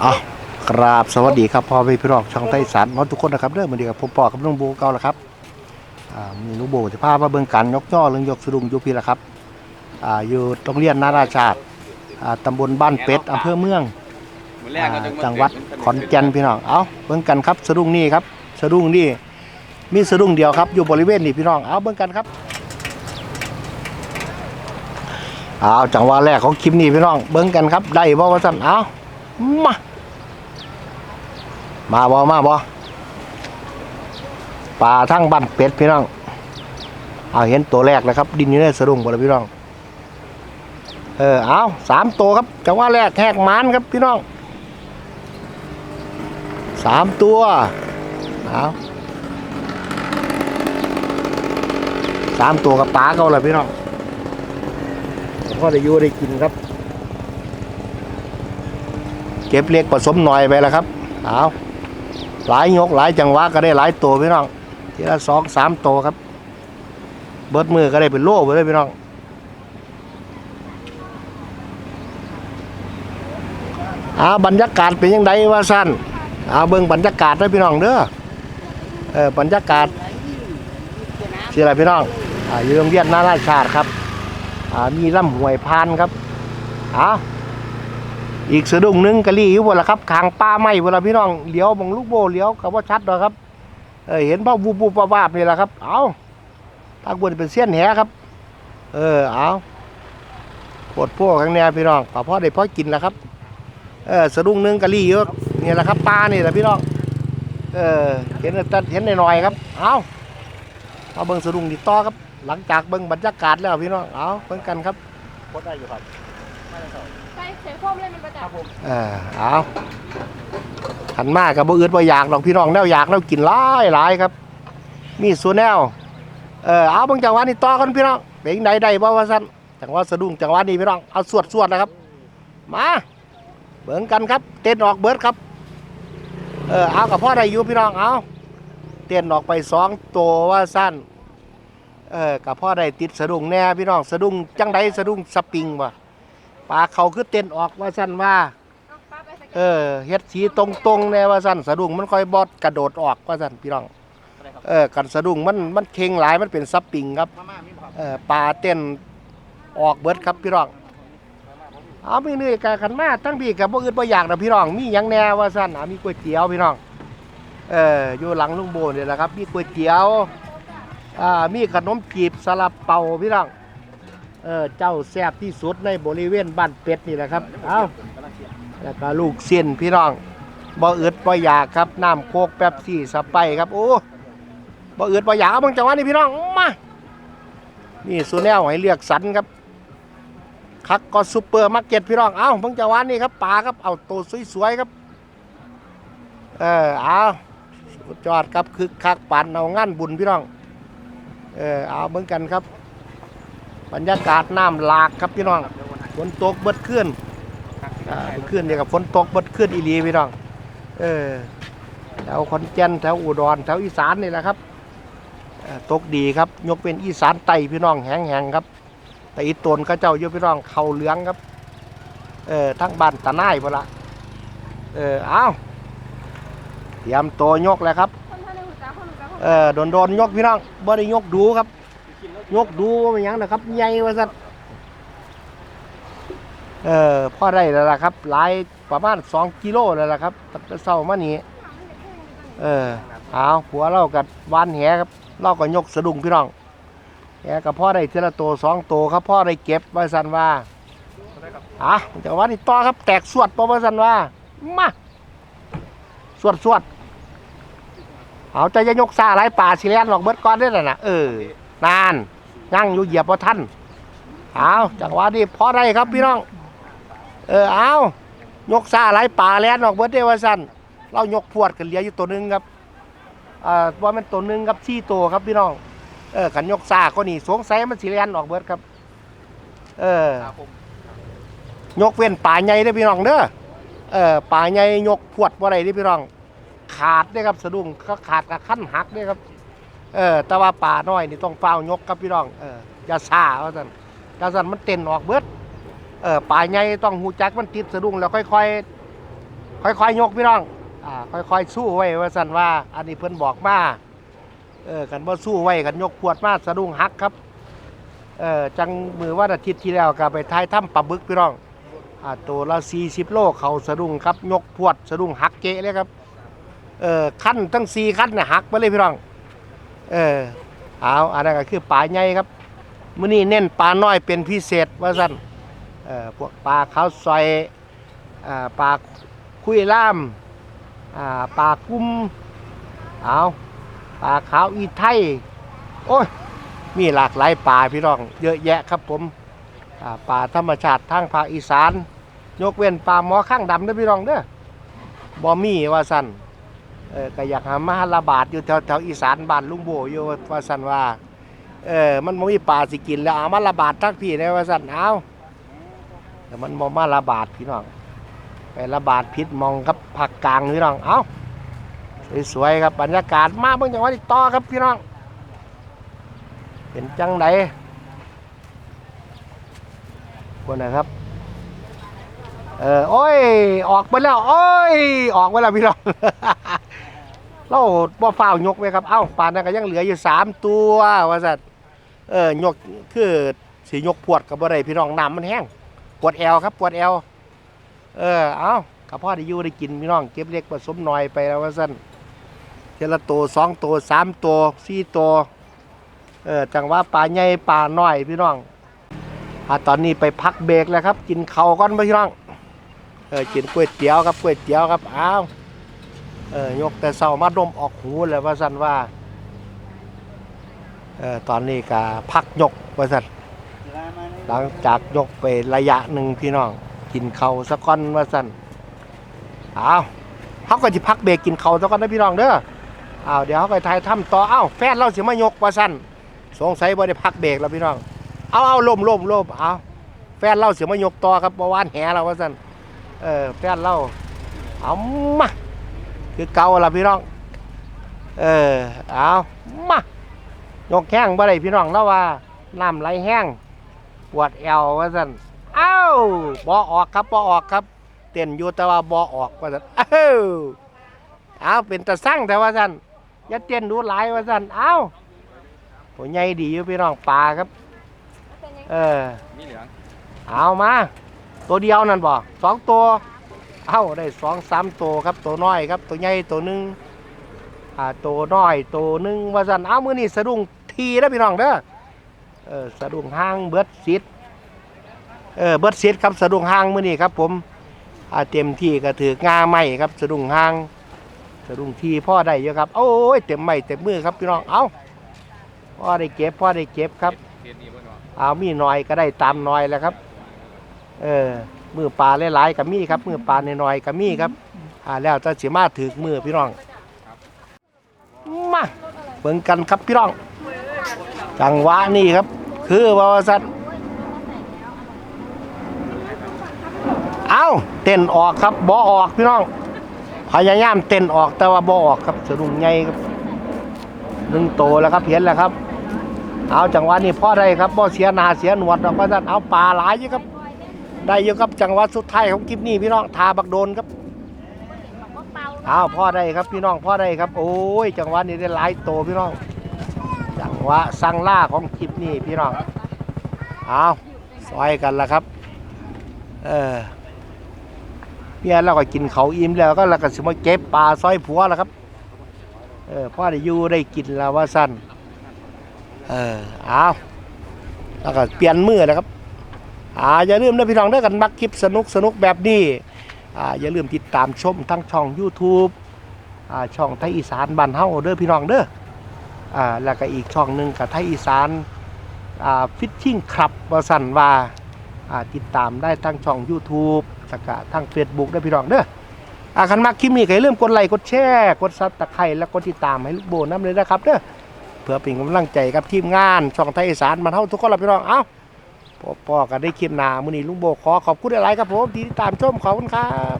เอากราบสวัสดีครับพ่อพี่พี่น้องช่องไต้สารมอทุกคนนะครับเด้อมาดีกับผมปอกับน้องโบเก่าแล้วครับมีนุโบจะพามาเบิ่งกันยกย่อเรื่องยกสะดุงยุพีละครับอยู่โรงเรียนนาราชาติตำบลบ้านเป็ดอำเภอเมืองจังหวัดขอนแก่นพี่น้องเอาเบิ่งกันครับสะดุงนี่ครับสะดุงนี่มีสะดุงเดียวครับอยู่บริเวณนี้พี่น้องเอาเบิ่งกันครับเอาจังหวะแรกของคลิปนี้พี่น้องเบิ่งกันครับได้บ่ว่าซั่นเอามา มาบ่มาบ่ปลาทั้งบ้านเป็ดพี่น้อง เอาเห็นตัวแรกแล้วครับ ดินอยู่ในสะดุ้งบ่ละพี่น้อง เออเอาสามตัวครับจังหวะแรกแหกมานครับพี่น้องสามตัวเอาสามตัวกับปลาเขาเลยพี่น้องผมก็ได้ยู่ได้กินครับ เก็บเล็กผสมหน่อยไปแล้วครับ เอา หลายยกหลายจังหวะก็ได้หลายตัวพี่น้องทีละสองสามตัวครับ เบิดมือก็ได้เป็นโล่ไปเลยพี่น้องอาบรรยากาศเป็นยังไงว่าสั้นเอาเบิ่งบรรยากาศได้พี่น้องเด้อเออบรรยากาศชื่ออะไรพี่น้องอ่าอยู่โรงเรียนนาราชาติครับอ่ามีลำห้วยพานครับเอา อีกสะดุ้งหนึงกะลี่อยู่บนละครับขางป้าไม้บนละพี่น้องเลี้ยวบังลูกโบเลี้ยวกับว่าชัดหรอกครับเออเห็นพ่อบูบูปาบาบนี่แหละครับ เอาทางบนเป็นเสี้ยนแหครับ เออเอาปวดพวกข้างแนวพี่น้องป่าพ่อได้พ่อกินแล้วครับ เออสะดุ้งหนึงกะลี่อยู่นี่แหละครับปลานี่แหละพี่น้องเออเห็นแต่เห็นหน่อยๆครับ เอาเอาเบิ้งสะดุ้งติดต่อครับ หลังจากเบิ้งบรรยากาศแล้วพี่น้องเอาเบิ่งกันครับพดได้อยู่ครับใช่เสี ยงโคมเลยมันประจับเออเอาขันมากกับบ่อืดบ่อยากดอกพี่น้องแนวอยากแนวกินหลายหลายครับ มีส่วนแนวเออเอาเบางจังหวะนี้ต่อกันพี่น้องเป็นใดใดบ่ว่าซั่นจังหวะสะดุ้งจังหวะนี้พี่น้องเอาสวดสวดนะครับ มาเบิ่งกันครับ เต้นออกเบิดครับ เออเอากับพ่อได้อยู่พี่น้องเอาเต้นออกไปสองตัวว่าสั้นเออกับพ่อได้ติดสะดุ้งแน่พี่น้องสะดุ้งจังใดสะดุ้งสปริงว่ะ ปลาเขาคือเต้นออกว่าสั้นว่า เอาป้าไปสแกเอนอเฮ็ดสีตรงๆแน่ว่าสั่นสะดุ้งมันค่อยบอดกระโดดออกว่าสั่นพี่น้องเออกันสะดุ้งมันมันเค็งหลายมันเป็นซับปิงครับมาม่ามีบ่ครับเออปลาเต้นออกเบิดครับพี่น้องเอามีนี่กะขันมาทั้งพี่กับบ่อื่นบ่อยากนะพี่น้องมีหยังแน่ว่าสั่นอะมีก๋วยเตี๋ยวพี่น้องเอออยู่หลังลุงโบนี่แหละครับ มีก๋วยเตี๋ยวอ่ามีขนมจีบสลับเป่าพี่น้อง เออเจ้าแซ่บที่สุดในบริเวณบ้านเป็ดนี่แหละครับ เอาแล้วก็ลูกเส้นพี่น้องบ่อึดบ่อยากครับน้ำโคกแป๊บซี่สไปครับโอ้บ่อึดบ่อยากเอาบางจังหวะนี้พี่น้องมานี่สูแนวให้เลือกสรรครับคักก็ซุปเปอร์มาร์เก็ตพี่น้องเอ้าบางจังหวะนี้ครับปลาครับเอาโตสวยๆครับ เออเอาสุดยอดครับคึกคักปันเอางานบุญพี่น้องเออเอาเบิ่งกันครับ บรรยากาศน้ำหลากครับพี่น้องฝนตกเบิดขึ้นอ่าเมื่อคืนเนี่ยกับฝนตกเบดขึ้นอีหลีพี่น้องเออแถวขอนแก่นแถวอุดรแถวอีสานนี่แหละครับเอ่อตกดีครับ ยกเป็นอีสานไตพี่น้องแห้งแหงๆครับ แต่อีตนเขาเจ้าอยู่พี่น้องเขาเหลืองครับเออทั้งบ้านตะนายพอละเออเอาเตรียมตัวยกแล้วครับคนท่านในหุ่นจ้าคนหุ่นจ้าคนเออโดนโดนๆยกพี่น้องบ่ได้ยกดูครับ ยกดูว่าเป็นยังนะครับ ใหญ่ว่าสัตเออพ่อได้แล้วล่ะครับหลายประมาณสองกิโลแล้วล่ะครับตั้งแต่เช้ามานี้เออเอาผัวเรากับวานแหครับเราก็ยกสะดุ้งพี่น้องแหกับพ่อได้ทีละตัวสองตัวครับพ่อได้เก็บไว้สันว่าอะจากวันนี้ต่อครับแตกสวดปะว่าสันว่ามาสวดสวดเอาใจจะยกซาหลายป่าสิแลนหรอกเบิดก้อนได้แล้วนะเออนาน ยั่งอยู่เหยียบพอท่านเอาจากวันนี้พอได้ครับพี่น้อง เออเอายกซาหลป่าแลนออกเบิดได้ว่าสันเรายกพวดกันเหลียอยู่ตัวหนึงครับอ่าว่ามันตัวหนึงครับชี้ตัวครับพี่น้อง เออกันยกซาก็นี่สงสัยมันสิแลนออกเบิดครับ เออยกเว้นป่าใหญ่เด้พี่น้องเด้อเออป่าใหญ่ยกพวดบ่าได้เด้พี่น้อง ขาดเด้ครับสะดุ้งเขาขาดกับขั้นหักเด้ครับ เออแต่ว่าป่าน้อยนี่ต้องเฝ้ายกครับพี่น้องเอออย่าซ่าว่าซั่นถ้าซั่นมันเต้นออกเบิดเออป่าใหญ่ต้องหูจักมันติดสะดุ้งแล้วค่อยๆค่อยๆยกพี่น้องอ่าค่อยๆสู้ไว้ว่าสั่นว่า อันนี้เพิ่นบอกมาเออกันบ่สู้ไว้กันยกขวดมาสะดุ้งหักครับเออจังมือวันอาทิตย์ที่แล้วก็ไปท้ายถ้ำปลาบึกพี่น้องอ่าตัวละ40โลเขาสะดุ้งครับ ยกพวดสะดุ้งหักเกะเลยครับเออขั้นตั้ง4ขั้นน่ะหักไปเลยพี่น้อง เออเอาอันนั้นก็คือปลาใหญ่ครับมื้อนี้เน้นปลาน้อยเป็นพิเศษว่าซั่นเออพวกปลาขาวซอยอ่าปลาคุยล่ามอ่าปลากุ้มเอาปลาขาวอีไทยโอ้ยมีหลากหลายปลาพี่น้อง เยอะแยะครับผมอ่าปลาธรรมชาติทางภาคอีสาน ยกเว้นปลาหมอข้างดำเด้อพี่น้องเด้อบ่มีว่าสั่น เออก็อยากหามาระบาดอยู่แถวแถวอีสานบ้านลุงโบอยู่ว่าสันว่าเออมันบ่มีปลาสิกินแล้วเอามาระบาดทักพี่ได้ว่าสันเอาแต่มันบ่มาระบาดพี่น้องไประบาดพิษมองครับภาคกลางพี่น้องเอาสวยๆครับบรรยากาศมาเบิ่งจังหวัดต่อครับพี่น้องเป็นจังไดคนนะครับ เออโอ้ย ออกไปแล้ว โอ้ย ออกไปแล้วพี่น้อง เราบ่ฟ้าวยกไว้ครับ เอ้าป่านนั้นก็ยังเหลืออยู่สามตัวว่าสัตว์เออยกคือสียกปวดกับบ่ได้พี่น้องน้ำมันแห้งปวดแอวครับปวดแอวเออเอากับพ่อได้อยู่ได้กินพี่น้องเก็บเล็กผสมน้อยไปแล้วว่าสั้นเทละตัวสองตัวสามตัวสี่ตัวเออจังว่าปลาใหญ่ปลาน้อยพี่น้องอ่าตอนนี้ไปพักเบรกแล้วครับ กินข้าวก่อนพี่น้องเออกินก๋วยเตี๋ยวครับก๋วยเตี๋ยวครับอ้าว เออยกแต่เศร้ามาดมออกหูเลยว่าสั้นว่าเออตอนนี้ก็พักยกว่าสั้นหลังจากยกไประยะหนึ่งพี่น้อง กินเขาสักก้อนว่าสันเอาเขาก็จะพักเบรกกินเขาสักก้อนนะพี่น้องเด้อเอาเดี๋ยวเขาก็ถ่ายทำต่ออ้าวแฟนเราสิมายกว่าสันสงสัยบ่ได้พักเบรกแล้วพี่น้องเอาเอาลมลมลมเอาแฟนเราเสิมายกต่อครับเมื่อวานแหเราว่าสันเออแฟนเราเอามา คือเก่าละพี่น้อง เออ เอามายกแห้งบ่ได้พี่น้องแล้วว่าน้ำไหลแห้งปวดแอวว่าสันเอ้าบอออกครับบอออกครับ เต้นอยู่แต่ว่าบอออกว่าสันเอ้าเอาเป็นตะสั่งแต่ว่าสันอย่าเต้นดูหลายว่าสันเอ้าตัวใหญ่ดีอยู่พี่น้องปลาครับ เออองเอามา ตัวเดียวนั่นบ่สองตัว เอ้าได้สองสามตัวครับตัวน้อยครับ ตัวใหญ่ตัวหนึ่งอ่าตัวน้อยตัวหนึ่งว่าสันเอามือนี่สะดุ้งทีนะพี่น้องเด้อเออสะดุ้งห้างเบิดซิดเออเบิดซิดครับสะดุ้งห้างมือนี่ครับ ผมอ่าเต็มที่ก็ถืองาไม้ครับสะดุ้งห้างสะดุ้งทีพ่อได้เยอะครับโอ้ยเต็มไม้เต็มมือครับพี่น้องเอ้าพ่อได้เก็บพ่อได้เก็บครับเอามีน้อยก็ได้ตามน้อยแหล้วครับ เออ มือปลาหลายๆกับมีครับ มือปลาน้อยๆกับมีครับอ่าแล้วจะสิมาถือมือพี่น้องมาเบิ่งกันครับพี่น้องจังหวะนี้ครับ คือว่าว่าสัตว์เอาเต้นออกครับบ่ออกพี่น้องพยายามเต้นออกแต่ว่าบ่ออกครับสะดุ้งใหญ่ครับหนึ่งโตแล้วครับเห็นแล้วครับ เอาจังหวะนี้พ่อได้ครับพ่อเสียนาเสียหนวดดอกว่าซั่นเอาปลาหลายอยู่ครับ ได้อยู่ครับจังหวะสุดท้ายของคลิปนี้พี่น้องทาบักโดนครับเอาพ่อได้ครับพี่น้องพ่อได้ครับ โอ้ย จังหวะนี้ได้หลายโตพี่น้อง จังหวะสังล่าของคลิปนี้พี่น้องเอาซอยกันละครับ เออเนี่ยเราก็กินเขาอิ่มแล้วก็เราก็สิมาเก็บปลาซอยผัวแล้วครับ เออพ่อได้อยู่ได้กินแล้วว่าสั้นเออเอาแล้วก็เปลี่ยนมือนะครับ อ่าอย่าลืมนะพี่น้องเด้อกันมักคลิปสนุกสนุกแบบนี้อ่าอย่าลืมติดตามชมทั้งช่อง YouTube อ่าช่องไทยอีสานบ้านเฮาเด้อพี่น้องเด้ออ่าแล้วก็อีกช่องหนึ่งกับไทยอีสานอ่าฟิชชิ่งคลับว่าสั่นว่าอ่าติดตามได้ทั้งช่อง YouTube แล้วก็ทั้ง Facebook เด้อพี่น้องเด้ออ่าคันมักคลิปนี้ก็อย่าลืมกดไลค์กดแชร์กดซับตะไคร้และกดติดตามให้ลูกโบน้ำเลยนะครับเด้อเพื่อเป็นกำลังใจกับทีมงานช่องไทยอีสานมาเท่าทุกคนละพี่น้องเอ้า พ่อๆกันได้คลิปหนามื้อนี้ลุงโบขอขอบคุณหลายๆครับผมที่ติดตามชมขอบคุณครับ